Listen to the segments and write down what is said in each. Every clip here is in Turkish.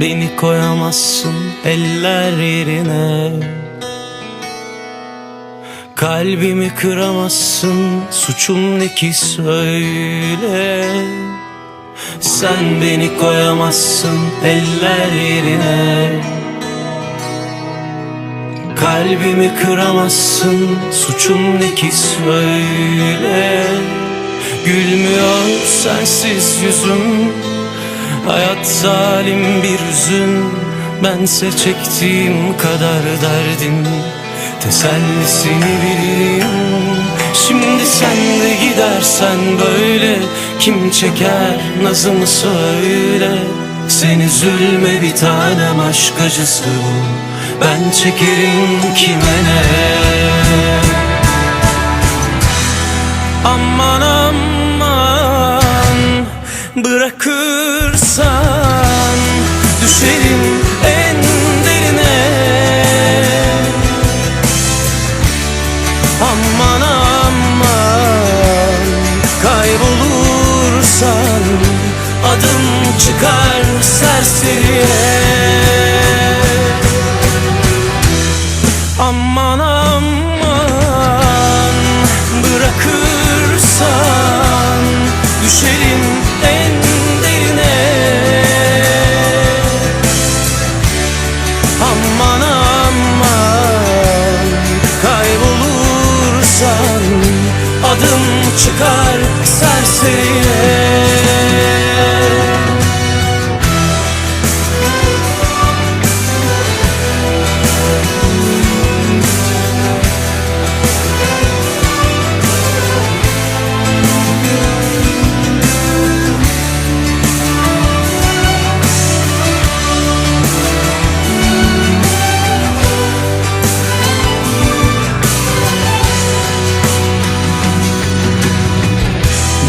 Beni koyamazsın eller yerine. Kalbimi kıramazsın suçum ne ki söyle. Sen beni koyamazsın eller yerine. Kalbimi kıramazsın suçum ne ki söyle. Gülmüyor sensiz yüzüm Hayat zalim bir hüzün. Bense çektiğim kadar derdin Tesellisini bilirim Şimdi sen de gidersen böyle Kim çeker nazımı söyle. Sen üzülme bir tanem aşk acısı. Bu Ben çekerim kime ne? Aman aman Bırakırsan Düşerim en derine. Aman aman Kaybolursan Adım çıkar serseriye Adım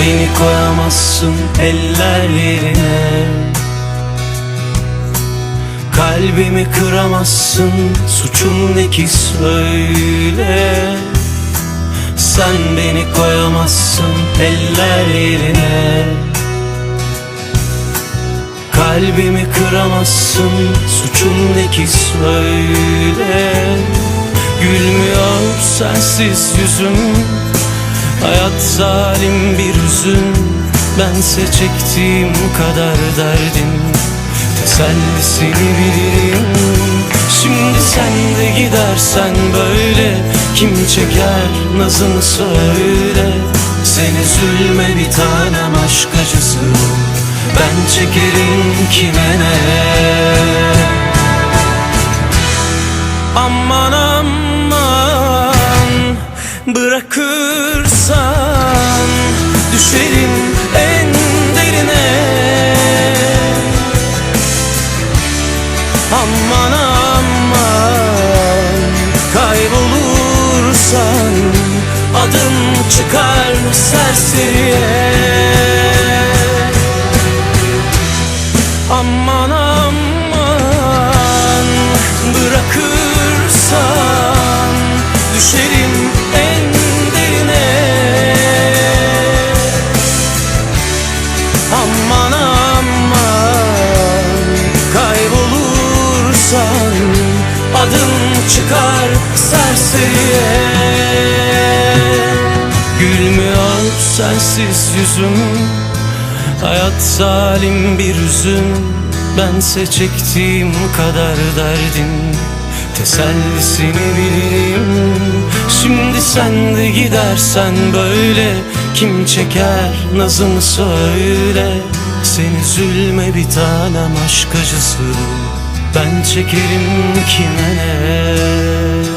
Beni koyamazsın eller yerine Kalbimi kıramazsın suçum ne ki söyle. Sen beni koyamazsın eller yerine Kalbimi kıramazsın suçum ne ki söyle. Gülmüyor sensiz yüzüm Hayat zalim bir hüzün. Bense çektiğim kadar derdim Tesellisini bilirim. Şimdi sen de gidersen böyle. Kim çeker nazını söyle. Sen üzülme bir tanem aşk acısı. Ben çekerim kime ne? Aman aman Bırakırsan Düşerim en derine. Aman aman Kaybolursan Adım çıkar serseriye. Aman aman Kaybolursan Adım çıkar serseriye. Gülmüyor sensiz yüzüm. Hayat zalim bir hüzün Bense çektiğim kadar derdin. Tesellisini bilirim Şimdi sen de gidersen böyle. Kim çeker nazımı söyle. Sen üzülme bir tanem aşk acısı Ben çekerim kime? ne